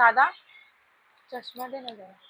दादा चष्मा दे ना जरा.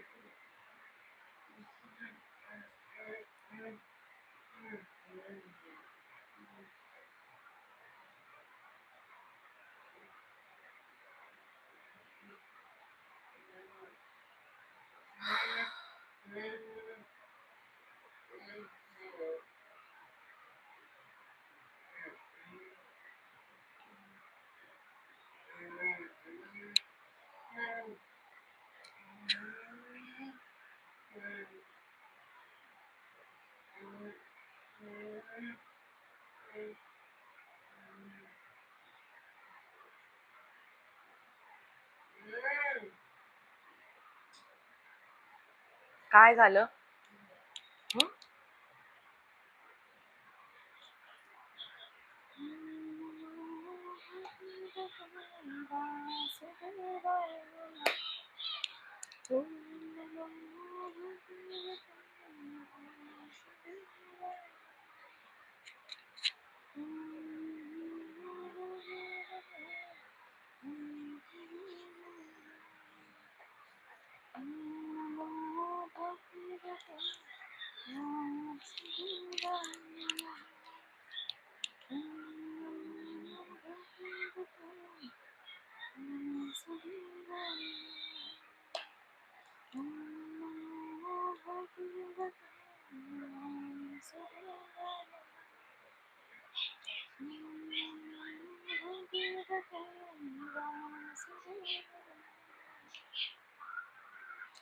काय झालं?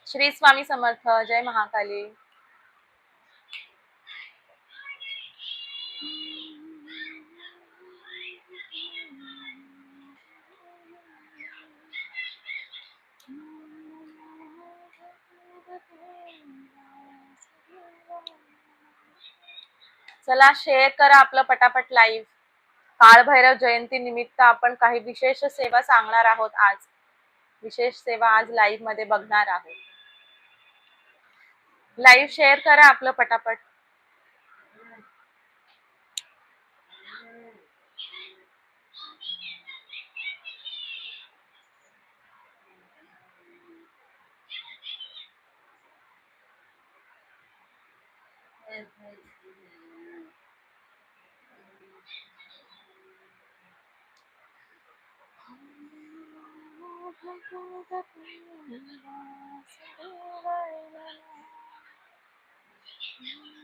श्री स्वामी समर्थ जय महाकाली। चला शेअर करा आपलं पटापट लाईव्ह काळभैरव जयंती निमित्त आपण काही विशेष सेवा सांगणार आहोत आज. विशेष सेवा आज लाईव्हमध्ये बघणार आहोत. लाईव्ह शेअर करा आपलं पटापट. Thank you.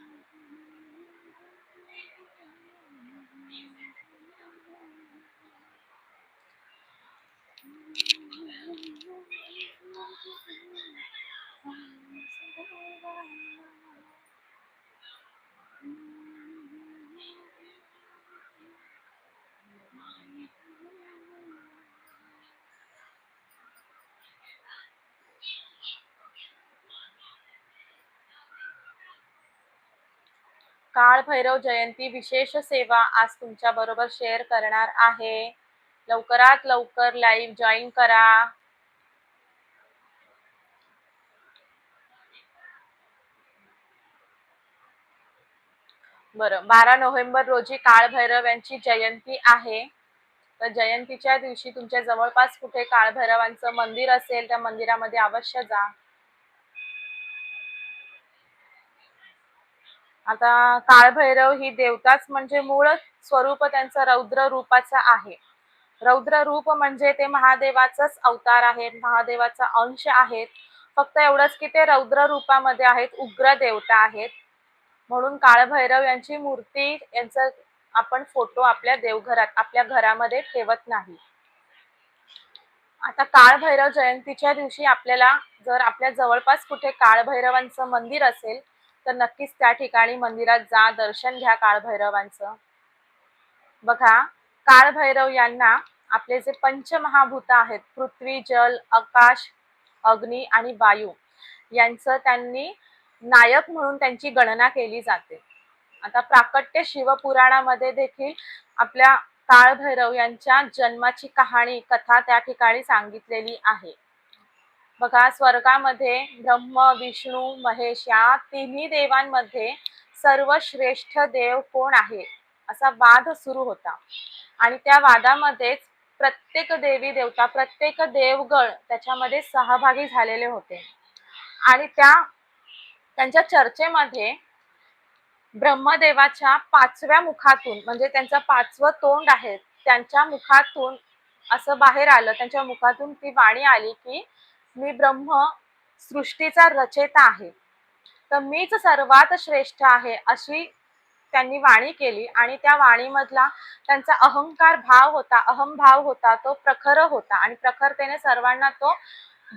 काळभैरव जयंती विशेष सेवा आज तुमच्या बरोबर शेअर करणार आहे. लवकरात लवकर लाईव्ह जॉईन करा. बरं बारा नोव्हेंबर रोजी काळभैरव यांची जयंती आहे. तर जयंतीच्या दिवशी तुमच्या जवळपास कुठे काळभैरवांचं मंदिर असेल त्या मंदिरामध्ये अवश्य जा. आता काळभैरव ही देवताच म्हणजे मूळ स्वरूप त्यांचं रौद्र रूपाचं आहे. रौद्र रूप म्हणजे ते महादेवाचाच अवतार आहेत महादेवाचा अंश आहेत. फक्त एवढंच की ते रौद्र रूपामध्ये आहेत उग्र देवता आहेत. म्हणून काळभैरव यांची मूर्ती यांचं आपण फोटो आपल्या देवघरात आपल्या घरामध्ये ठेवत नाही. आता काळभैरव जयंतीच्या दिवशी आपल्याला जर आपल्या जवळपास कुठे काळभैरवांचं मंदिर असेल तर नक्कीच त्या ठिकाणी मंदिरात जा दर्शन घ्या काळभैरवांचं. बघा काळभैरव यांना आपले जे पंचमहाभूत आहेत पृथ्वी जल आकाश अग्नी आणि वायू यांचं त्यांनी नायक म्हणून त्यांची गणना केली जाते. आता प्राकट्य शिवपुराणामध्ये देखील आपल्या काळभैरव यांच्या जन्माची कहाणी कथा त्या ठिकाणी सांगितलेली आहे. बघा स्वर्गामध्ये ब्रह्म विष्णू महेश या तिन्ही देवांमध्ये सर्वश्रेष्ठ देव कोण आहे? असा वाद सुरू होता. आणि त्या वादामध्येच प्रत्येक देवी देवता प्रत्येक देवगण त्याच्यामध्ये सहभागी झालेले होते. आणि त्या त्यांच्या चर्चेमध्ये ब्रह्मदेवाच्या पाचव्या मुखातून म्हणजे त्यांचं पाचवं तोंड आहे त्यांच्या मुखातून असं बाहेर आलं त्यांच्या मुखातून ती वाणी आली की मी ब्रह्म सृष्टीचा रचेता आहे. तर मीच सर्वात श्रेष्ठ आहे अशी त्यांनी वाणी केली. आणि त्या वाणीमधला त्यांचा अहंकार भाव होता अहमभाव होता तो प्रखर होता. आणि प्रखरतेने सर्वांना तो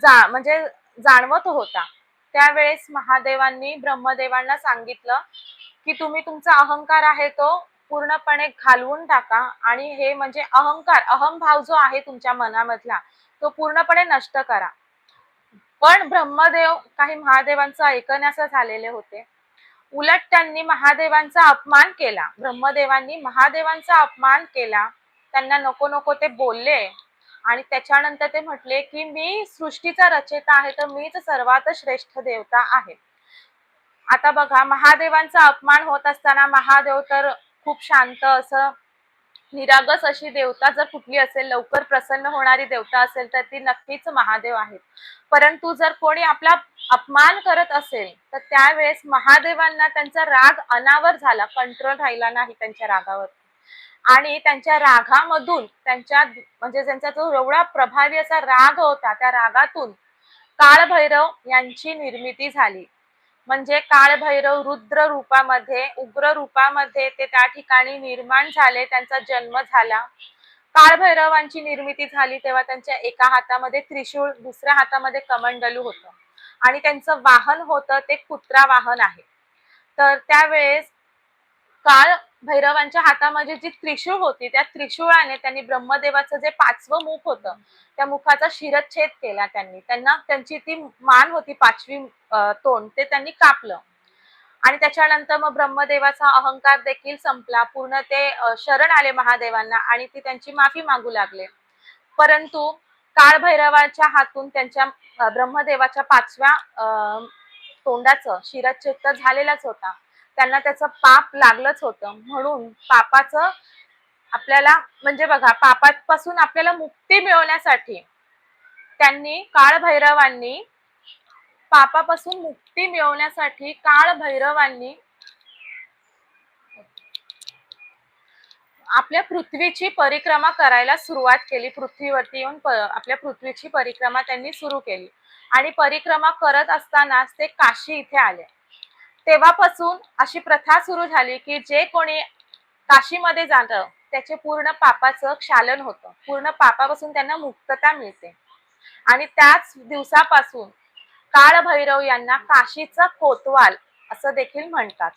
जा म्हणजे जाणवत होता. त्यावेळेस महादेवांनी ब्रह्मदेवांना सांगितलं की तुम्ही तुमचा अहंकार आहे तो पूर्णपणे घालवून टाका. आणि हे म्हणजे अहंकार अहमभाव जो आहे तुमच्या मनामधला तो पूर्णपणे नष्ट करा. पण ब्रह्मदेव काही महादेवांचं ऐकण्यास झालेले होते. उलट त्यांनी महादेवांचा अपमान केला. ब्रह्मदेवांनी महादेवांचा अपमान केला. त्यांना नको नको ते बोलले. आणि त्याच्यानंतर ते म्हटले की मी सृष्टीचा रचेता आहे तर मीच सर्वात श्रेष्ठ देवता आहे. आता बघा महादेवांचा अपमान होत असताना महादेव तर खूप शांत असं निरागस अशी देवता जर कुठली असेल लवकर प्रसन्न होणारी देवता असेल तर ती नक्कीच महादेव आहेत. परंतु जर कोणी आपला अपमान करत असेल तर त्यावेळेस महादेवांना त्यांचा राग अनावर झाला कंट्रोल राहिला नाही त्यांच्या रागावर. आणि त्यांच्या रागामधून त्यांच्या म्हणजे त्यांचा जो एवढा प्रभावी असा राग होता त्या रागातून काळभैरव यांची निर्मिती झाली. म्हणजे काळभैरव रुद्र रूपामध्ये उग्र रूपामध्ये ते त्या ठिकाणी निर्माण झाले त्यांचा जन्म झाला. काळभैरवांची निर्मिती झाली तेव्हा त्यांच्या एका हातामध्ये त्रिशूळ दुसऱ्या हातामध्ये कमंडलू होतं. आणि त्यांचं वाहन होतं ते कुत्रा वाहन आहे. तर त्यावेळेस काळ भैरवांच्या हातामध्ये जी त्रिशूळ होती त्या त्रिशूळाने त्यांनी ब्रह्मदेवाचं जे पाचवं मुख होतं त्या मुखाचा शिरच्छेद केला त्यांनी. त्यांना त्यांची ती मान होती पाचवी तोंड ते त्यांनी कापलं. आणि त्याच्यानंतर मग ब्रह्मदेवाचा अहंकार देखील संपला. पूर्ण ते शरण आले महादेवांना आणि ती त्यांची माफी मागू लागले. परंतु काळभैरवाच्या हातून त्यांच्या ब्रह्मदेवाच्या पाचव्या तोंडाचं शिरच्छेद तर झालेलाच होता. त्यांना त्याचं पाप लागलंच होतं. म्हणून पापाचं आपल्याला म्हणजे बघा पापापासून आपल्याला मुक्ती मिळवण्यासाठी त्यांनी काळभैरवांनी पापापासून मुक्ती मिळवण्यासाठी काळभैरवांनी आपल्या पृथ्वीची परिक्रमा करायला सुरुवात केली. पृथ्वीवरती येऊन आपल्या पृथ्वीची परिक्रमा त्यांनी सुरू केली. आणि परिक्रमा करत असतानाच ते काशी इथे आले. तेव्हापासून अशी प्रथा सुरू झाली की जे कोणी काशीमध्ये जातं त्याचे पूर्ण पापाचं क्षालन होतं. पूर्ण पापापासून त्यांना मुक्तता मिळते. आणि त्याच दिवसापासून काळभैरव यांना काशीचा कोतवाल असं देखील म्हणतात.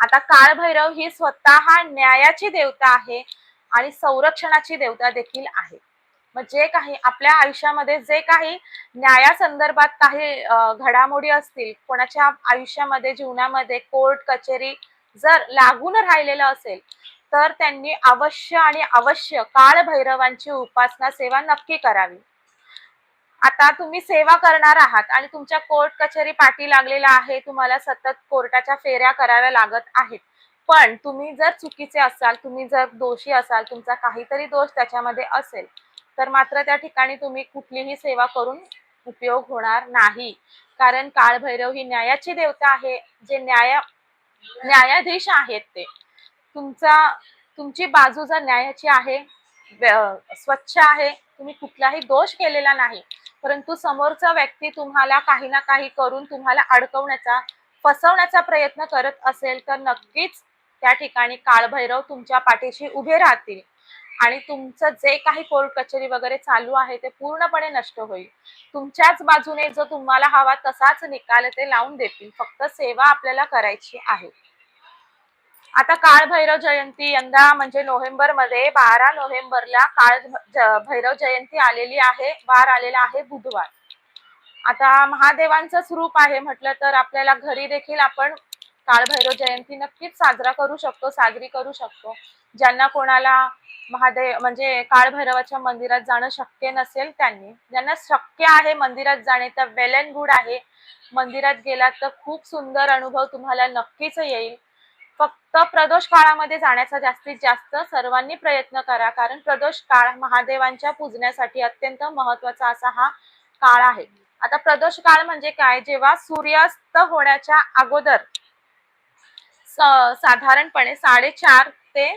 आता काळभैरव ही स्वतः न्यायाची देवता आहे आणि संरक्षणाची देवता देखील आहे. मग जे काही आपल्या आयुष्यामध्ये जे काही न्यायासंदर्भात काही घडामोडी असतील कोणाच्या आयुष्यामध्ये जीवनामध्ये कोर्ट कचेरी जर लागून राहिलेलं असेल तर त्यांनी अवश्य आणि अवश्य काळ भैरवांची उपासना सेवा नक्की करावी. आता तुम्ही सेवा करणार आहात आणि तुमच्या कोर्ट कचेरी पाठी लागलेला आहे तुम्हाला सतत कोर्टाच्या फेऱ्या कराव्या लागत आहेत. पण तुम्ही जर चुकीचे असाल तुम्ही जर दोषी असाल तुमचा काहीतरी दोष त्याच्यामध्ये असेल तर मात्र त्या ठिकाणी तुम्ही कुठलीही सेवा करून उपयोग होणार नाही. कारण काळभैरव ही न्यायाची देवता आहे. जे न्याय न्यायाधीश आहेत ते. तुमचा तुमची बाजू जर न्यायाची आहे स्वच्छ आहे तुम्ही कुठलाही दोष केलेला नाही परंतु समोरचा व्यक्ती तुम्हाला काही ना काही करून तुम्हाला अडकवण्याचा फसवण्याचा प्रयत्न करत असेल तर नक्कीच त्या ठिकाणी काळभैरव तुमच्या पाठीशी उभे राहतील. आणि तुमचं जे काही कोर्ट कचेरी वगैरे चालू आहे ते पूर्णपणे नष्ट होईल. तुमच्याच बाजूने जो तुम्हाला हवा तसाच निकाल ते लावून देतील. फक्त सेवा आपल्याला करायची आहे. आता काळ भैरव जयंती यंदा म्हणजे नोव्हेंबरमध्ये बारा नोव्हेंबरला काळ भैरव जयंती आलेली आहे वार आलेला आहे बुधवार. आता महादेवांचंच रूप आहे म्हटलं तर आपल्याला घरी देखील आपण काळभैरव जयंती नक्कीच साजरा करू शकतो साजरी करू शकतो. ज्यांना कोणाला महादेव म्हणजे काळभैरवाच्या मंदिरात जाणं शक्य नसेल त्यांनी. ज्यांना शक्य आहे मंदिरात जाणे तर वेल अँड गुड आहे. मंदिरात गेलात तर खूप सुंदर अनुभव तुम्हाला नक्कीच येईल. फक्त प्रदोष काळामध्ये जाण्याचा जास्तीत जास्त सर्वांनी प्रयत्न करा कारण प्रदोष काळ महादेवांच्या पूजण्यासाठी अत्यंत महत्त्वाचा असा हा काळ आहे. आता प्रदोष काळ म्हणजे काय? जेव्हा सूर्यास्त होण्याच्या अगोदर साधारणपणे साडेचार ते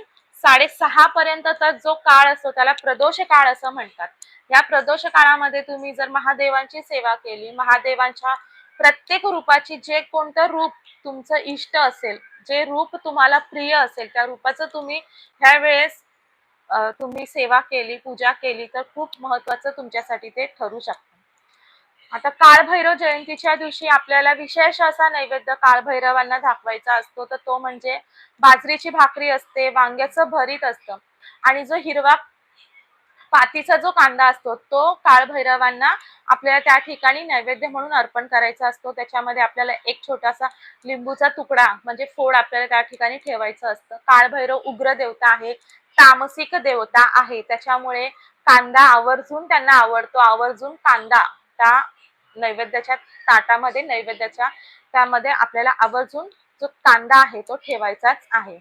साडेसहा पर्यंतचा जो काळ असतो त्याला प्रदोष काळ असं म्हणतात. या प्रदोष काळामध्ये तुम्ही जर महादेवांची सेवा केली महादेवांच्या प्रत्येक रूपाची जे कोणतं रूप तुमचं इष्ट असेल जे रूप तुम्हाला प्रिय असेल त्या रूपाचं तुम्ही ह्या वेळेस तुम्ही सेवा केली पूजा केली तर खूप महत्वाचं तुमच्यासाठी ते ठरू शकतं. आता काळभैरव जयंतीच्या दिवशी आपल्याला विशेष असा नैवेद्य काळभैरवांना दाखवायचा असतो. तर तो म्हणजे बाजरीची भाकरी असते वांग्याचं भरीत असतं. आणि जो हिरवा पातीचा जो कांदा असतो तो काळभैरवांना आपल्याला त्या ठिकाणी नैवेद्य म्हणून अर्पण करायचा असतो. त्याच्यामध्ये आपल्याला एक छोटासा लिंबूचा तुकडा म्हणजे फोड आपल्याला त्या ठिकाणी ठेवायचं असतं. काळभैरव उग्र देवता आहे तामसिक देवता आहे. त्याच्यामुळे कांदा आवर्जून त्यांना आवडतो. आवर्जून कांदा त्या नैवेद्याच्या ताटामध्ये नैवेद्याच्या त्यामध्ये आपल्याला आवर्जून जो कांदा आहे तो ठेवायचाच आहे.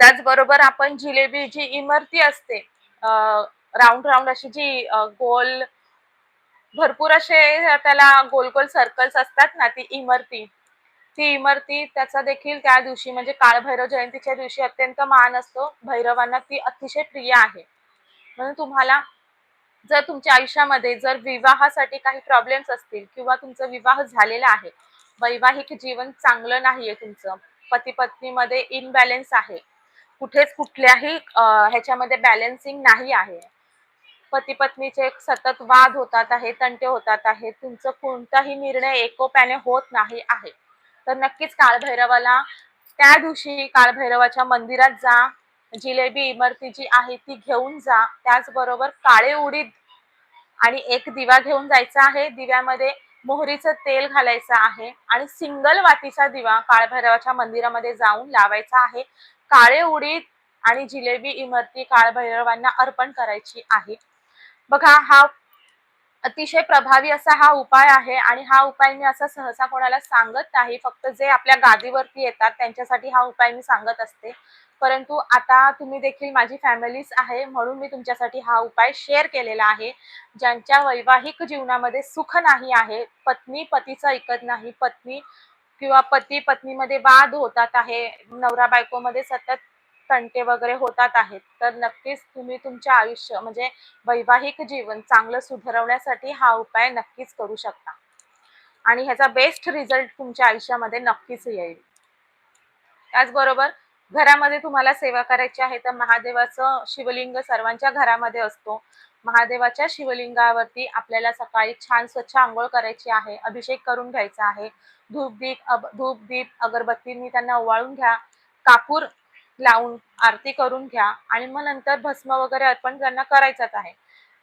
त्याचबरोबर आपण जिलेबी जी इमरती असते राऊंड राऊंड अशी जी गोल भरपूर असे त्याला गोल गोल सर्कल्स असतात ना ती इमरती ती इमरती त्याचा देखील त्या दिवशी म्हणजे काळभैरव जयंतीच्या दिवशी अत्यंत मान असतो. भैरवांना ती अतिशय प्रिय आहे. म्हणून तुम्हाला जर तुमच्या आयुष्यामध्ये जर विवाहासाठी काही प्रॉब्लेम्स असतील किंवा तुमचा विवाह झालेला आहे वैवाहिक जीवन चांगलं नाहीये तुमचं पती पत्नीमध्ये इनबॅलेन्स आहे कुठेच कुठल्याही ह्याच्यामध्ये बॅलेन्सिंग नाही आहे. पती पत्नीचे सतत वाद होतात आहे तंटे होतात आहे तुमचं कोणताही निर्णय एकोप्याने होत नाही आहे. तर नक्कीच काळभैरवाला त्या दिवशी काळभैरवाच्या मंदिरात जा जिलेबी इमरती जी आहे ती घेऊन जा. त्याचबरोबर काळे उडीद आणि एक दिवा घेऊन जायचा आहे. दिव्यामध्ये मोहरीचं तेल घालायचं आहे आणि सिंगल वातीचा दिवा काळभैरवाच्या मंदिरामध्ये जाऊन लावायचा आहे. काळे उडीद आणि जिलेबी इमरती काळभैरवांना अर्पण करायची आहे. बघा हा अतिशय प्रभावी असा हा उपाय आहे आणि हा उपाय मी असा सहसा कोणाला सांगत नाही. फक्त जे आपल्या गादीवरती येतात त्यांच्यासाठी हा उपाय मी सांगत असते. परंतु आता तुम्ही देखील माझी फॅमिलीच आहे म्हणून मी तुमच्यासाठी हा उपाय शेअर केलेला आहे. ज्यांच्या वैवाहिक जीवनामध्ये सुख नाही आहे पत्नी पतीचं ऐकत नाही पत्नी किंवा पती पत्नीमध्ये वाद होतात आहे नवरा बायकोमध्ये सतत तंटे वगैरे होतात आहेत तर नक्कीच तुम्ही तुमच्या आयुष्य म्हणजे वैवाहिक जीवन चांगलं सुधारवण्यासाठी हा उपाय नक्कीच करू शकता. आणि ह्याचा बेस्ट रिझल्ट तुमच्या आयुष्यामध्ये नक्कीच येईल. त्याचबरोबर घरामध्ये तुम्हाला सेवा करायची आहे तर महादेवाचं शिवलिंग सर्वांच्या घरामध्ये असतो. महादेवाच्या शिवलिंगावरती आपल्याला सकाळी छान स्वच्छ आंघोळ करायची आहे अभिषेक करून घ्यायचा आहे. धूप दीप अब- धूप दीप अगरबत्तींनी त्यांना ओवाळून घ्या. कापूर लावून आरती करून घ्या. आणि मग नंतर भस्म वगैरे अर्पण त्यांना करायचंच आहे.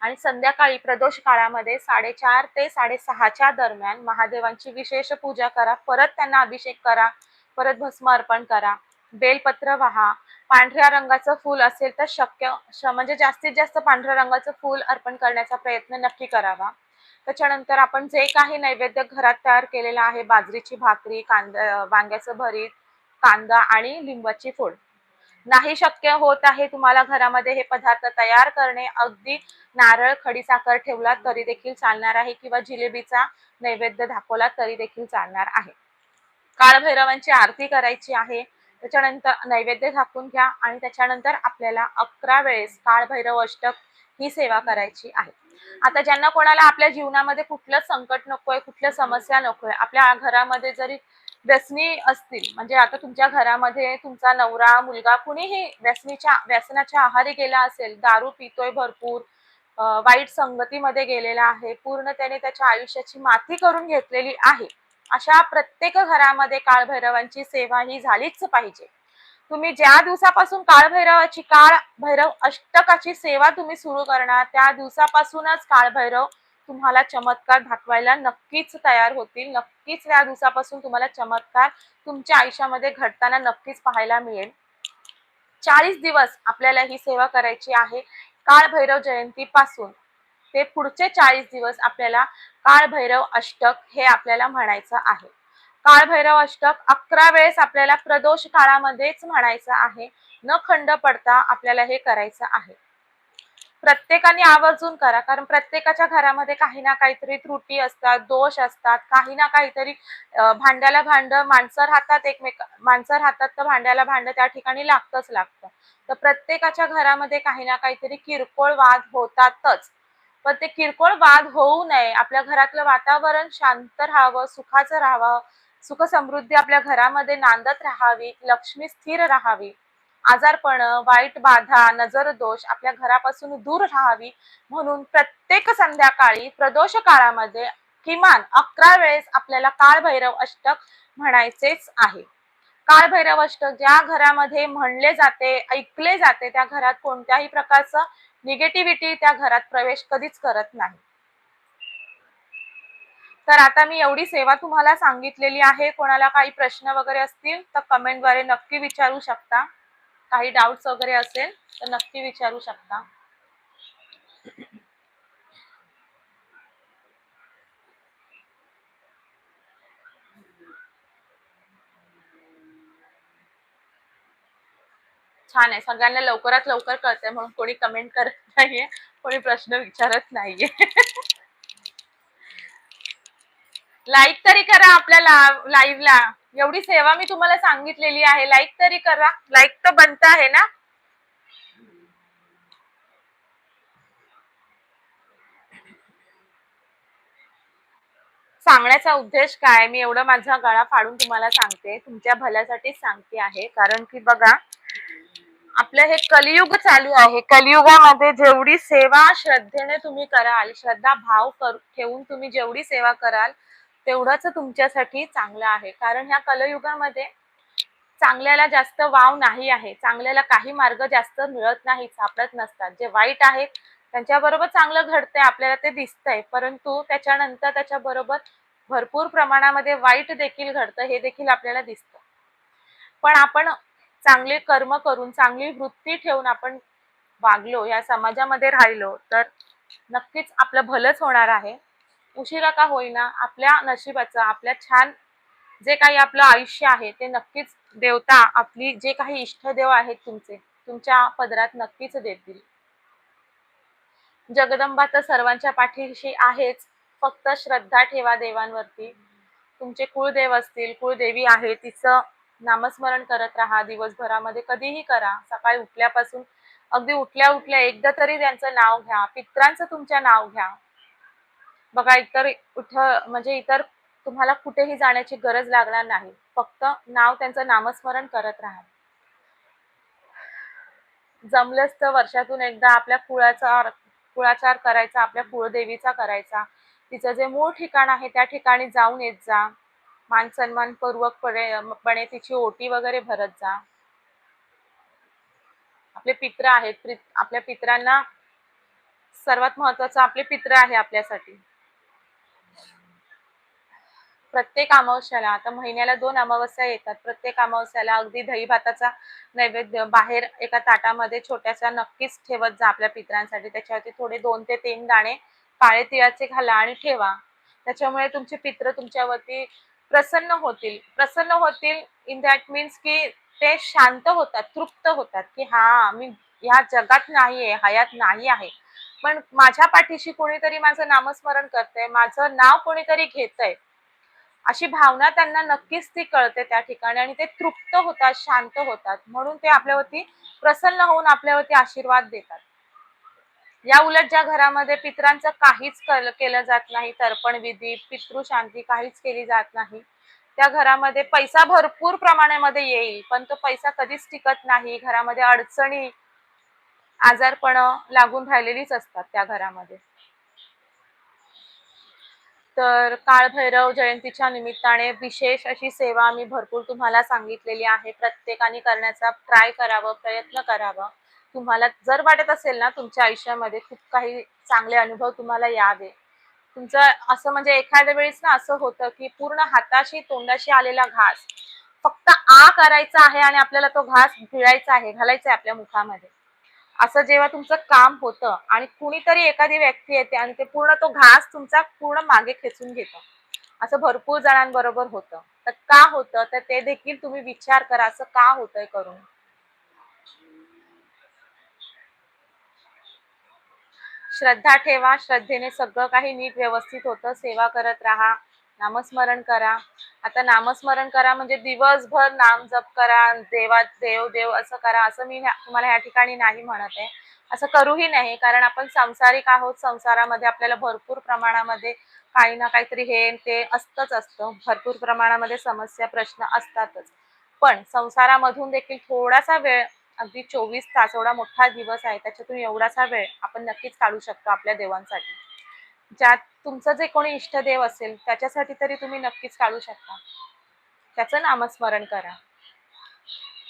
आणि संध्याकाळी प्रदोष काळामध्ये साडेचार ते साडेसहाच्या दरम्यान महादेवांची विशेष पूजा करा. परत त्यांना अभिषेक करा. परत भस्म अर्पण करा. बेलपत्र वाहा. पांढऱ्या रंगाचं फूल असेल तर शक्य म्हणजे जास्तीत जास्त पांढऱ्या रंगाचं फूल अर्पण करण्याचा प्रयत्न नक्की करावा. त्याच्यानंतर आपण जे काही नैवेद्य घरात तयार केलेला आहे बाजरीची भाकरी कांदा वांग्याचं भरीत कांदा आणि लिंबाची फोड. नाही शक्य होत आहे तुम्हाला घरामध्ये हे पदार्थ तयार करणे अगदी नारळ खडीसाखर ठेवला तरी देखील चालणार आहे किंवा जिलेबीचा नैवेद्य दाखवला तरी देखील चालणार आहे. काळभैरवांची आरती करायची आहे. त्याच्यानंतर नैवेद्य झाकून घ्या आणि त्याच्यानंतर आपल्याला अकरा वेळेस काळभैरव अष्टक ही सेवा करायची आहे. आता ज्यांना कोणाला आपल्या जीवनामध्ये कुठलं संकट नकोय कुठल्या समस्या नकोय आपल्या घरामध्ये जरी व्यसनी असतील म्हणजे आता तुमच्या घरामध्ये तुमचा नवरा मुलगा कुणीही व्यसनीच्या व्यसनाच्या आहारी गेला असेल दारू पितोय भरपूर वाईट संगतीमध्ये गेलेला आहे पूर्ण त्याने त्याच्या आयुष्याची माती करून घेतलेली आहे अशा प्रत्येक घरामध्ये काळभैरवांची सेवा ही झालीच पाहिजे. तुम्ही ज्या दिवसापासून काळभैरवाची काळ भैरव अष्टकाची सेवा तुम्ही सुरू करणार त्या दिवसापासूनच काळभैरव तुम्हाला चमत्कार दाखवायला नक्कीच तयार होतील. नक्कीच या दिवसापासून तुम्हाला चमत्कार तुमच्या आयुष्यामध्ये घडताना नक्कीच पाहायला मिळेल. चाळीस दिवस आपल्याला ही सेवा करायची आहे. काळभैरव जयंती पासून ते पुढचे चाळीस दिवस आपल्याला काळभैरव अष्टक हे आपल्याला म्हणायचं आहे. काळभैरव अष्टक अकरा वेळेस आपल्याला प्रदोष काळामध्येच म्हणायचं आहे. न खंड पडता आपल्याला हे करायचं आहे. प्रत्येकाने आवर्जून करा कारण प्रत्येकाच्या घरामध्ये काही ना काहीतरी त्रुटी असतात दोष असतात काही ना काहीतरी भांड्याला भांड माणसं राहतात एकमेक माणसं राहतात तर भांड्याला भांड त्या ठिकाणी लागतच लागतं. तर प्रत्येकाच्या घरामध्ये काही ना काहीतरी किरकोळ वाद होतातच. पण ते किरकोळ वाद होऊ नये. आपल्या घरातलं वातावरण शांत राहावं सुखाचं राहावं. सुख समृद्धी आपल्या घरामध्ये नांदत राहावी लक्ष्मी स्थिर राहावी. आजारपण वाईट बाधा नजर दोष आपल्या घरापासून दूर राहावी म्हणून प्रत्येक संध्याकाळी प्रदोष काळामध्ये किमान अकरा वेळेस आपल्याला काळभैरव अष्टक म्हणायचेच आहे. काळभैरव अष्टक ज्या घरामध्ये म्हणले जाते ऐकले जाते त्या घरात कोणत्याही प्रकारचं निगेटिव्हिटी त्या घरात प्रवेश कधीच करत नाही. तर आता मी एवढी सेवा तुम्हाला सांगितलेली आहे. कोणाला काही प्रश्न वगैरे असतील तर कमेंटद्वारे नक्की विचारू शकता. काही डाऊट्स वगैरे असेल तर नक्की विचारू शकता. छान आहे. सगळ्यांना लवकरात लवकर कळतंय म्हणून कोणी कमेंट करत नाहीये कोणी प्रश्न विचारत नाहीये. लाईक तरी करा आपल्या लाईव्हला एवढी सेवा मी तुम्हाला सांगितलेली आहे. लाईक तरी करा. लाईक तर बनत आहे ना? सांगण्याचा उद्देश काय? मी एवढं माझा गळा फाडून तुम्हाला सांगते. तुमच्या भल्यासाठीच सांगते आहे. कारण की बघा आपलं हे कलियुग चालू आहे. कलियुगामध्ये जेवढी सेवा श्रद्धेने तुम्ही कराल श्रद्धा भाव कर ठेवून तुम्ही जेवढी सेवा कराल तेवढंच तुमच्यासाठी चांगलं आहे. कारण ह्या कलयुगामध्ये चांगल्याला जास्त वाव नाही आहे. चांगल्याला काही मार्ग जास्त मिळत नाही सापडत नसतात. जे वाईट आहेत त्यांच्याबरोबर चांगलं घडतंय आपल्याला ते दिसतंय. परंतु त्याच्यानंतर त्याच्याबरोबर भरपूर प्रमाणामध्ये वाईट देखील घडतं हे देखील आपल्याला दिसतं. पण आपण चांगले कर्म करून चांगली वृत्ती ठेवून आपण वागलो या समाजामध्ये राहिलो तर नक्कीच आपलं भलंच होणार आहे. उशिरा का होईना आपल्या नशिबाचं आपल्या छान जे काही आपलं आयुष्य आहे ते नक्कीच देवता आपली जे काही इष्टदेव आहेत तुमचे तुमच्या पदरात नक्कीच देतील. जगदंबा तर सर्वांच्या पाठीशी आहेच फक्त श्रद्धा ठेवा देवांवरती. तुमचे कुळदेव असतील कुळदेवी आहे तिचं नामस्मरण करत राहा दिवसभरामध्ये कधीही करा. सकाळी उठल्यापासून अगदी उठल्या उठल्या एकदा तरी त्यांचं नाव घ्या. पित्रांचं तुमच्या नाव घ्या. बघा इतर उठ म्हणजे इतर तुम्हाला कुठेही जाण्याची गरज लागणार नाही. फक्त नाव त्यांचं नामस्मरण करत राहा. जमलंच तर वर्षातून एकदा आपल्या कुळाचा कुळाचार करायचा आपल्या कुळदेवीचा करायचा. तिचं जे मूळ ठिकाण आहे त्या ठिकाणी जाऊन येत जा. मान सन्मान पूर्वक पणे तिची ओटी वगैरे भरत जा. आपले पित्र आहेत आपल्या पित्रांना सर्वात महत्वाचं आपले पित्र आहे आपल्यासाठी. प्रत्येक अमावस्याला आता महिन्याला दोन अमावस्या येतात प्रत्येक अमावस्याला अगदी दही भाताचा नैवेद्य बाहेर एका ताटामध्ये छोट्याशा नक्कीच ठेवत जा आपल्या पितरांसाठी. त्याच्यावरती थोडे दोन ते तीन दाणे काळे तिळाचे घाला आणि ठेवा. त्याच्यामुळे तुमचे पित्र तुमच्यावरती प्रसन्न होतील. प्रसन्न होतील इन दॅट मीन्स की ते शांत होतात तृप्त होतात की हा मी ह्या जगात नाहीये हयात नाही आहे. पण माझ्या पाठीशी कोणीतरी माझं नामस्मरण करतंय माझं नाव कोणीतरी घेतय अशी भावना त्यांना नक्कीच ती कळते त्या ठिकाणी आणि ते तृप्त होतात शांत होतात. म्हणून ते आपल्यावरती प्रसन्न होऊन आपल्यावरती आशीर्वाद देतात. या उलट ज्या घरामध्ये पितरांचं काहीच केलं जात नाही तर्पण विधी पितृशांती काहीच केली जात नाही त्या घरामध्ये पैसा भरपूर प्रमाणामध्ये येईल पण तो पैसा कधीच टिकत नाही. घरामध्ये अडचणी आजारपण लागून राहिलेलीच असतात त्या घरामध्ये. तर काळभैरव जयंतीच्या निमित्ताने विशेष अशी सेवा आम्ही भरपूर तुम्हाला सांगितलेली आहे. प्रत्येकाने करण्याचा ट्राय करावं प्रयत्न करावा. तुम्हाला जर वाटत असेल ना तुमच्या आयुष्यामध्ये खूप काही चांगले अनुभव तुम्हाला यावे. तुमचं असं म्हणजे एखाद्या वेळेस ना असं होतं की पूर्ण हाताशी तोंडाशी आलेला घास फक्त आ करायचा आहे आणि आपल्याला तो घास भिळायचा आहे घालायचा आहे आपल्या मुखामध्ये. असं जेव्हा तुमचं काम होतं आणि कुणीतरी एखादी व्यक्ती येते आणि ते पूर्ण तो घास तुमचा पूर्ण मागे खेचून घेतो. असं भरपूर जणांबरोबर होतं. तर का होतं? तर ते देखील तुम्ही विचार करा असं का होतंय करून? श्रद्धा ठेवा श्रद्धेने सगळं काही नीट व्यवस्थित होतं. सेवा करत राहा नामस्मरण करा. आता नामस्मरण करा म्हणजे दिवसभर नाम जप करा देवा देव देव असं करा. असं मी तुम्हाला या ठिकाणी नाही म्हणत आहे. असं करूही नाही कारण आपण संसारिक आहोत. संसारामध्ये आपल्याला भरपूर प्रमाणामध्ये काही ना काहीतरी हे ते असतंच असतं. भरपूर प्रमाणामध्ये समस्या प्रश्न असतातच. पण संसारामधून देखील थोडासा वेळ अगदी चोवीस तास एवढा मोठा दिवस आहे त्याच्यातून एवढासा वेळ आपण नक्कीच काढू शकतो आपल्या देवांसाठी. ज्यात तुमचं जे कोणी इष्टदेव असेल त्याच्यासाठी तरी तुम्ही नक्कीच काढू शकता. त्याचं नामस्मरण करा.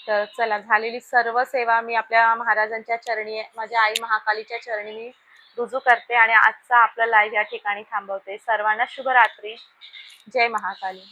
तर चला झालेली सर्व सेवा मी आपल्या महाराजांच्या चरणी माझ्या आई महाकालीच्या चरणी मी रुजू करते आणि आजचा आपला लाईव्ह या ठिकाणी थांबवते. सर्वांना शुभरात्री. जय महाकाली.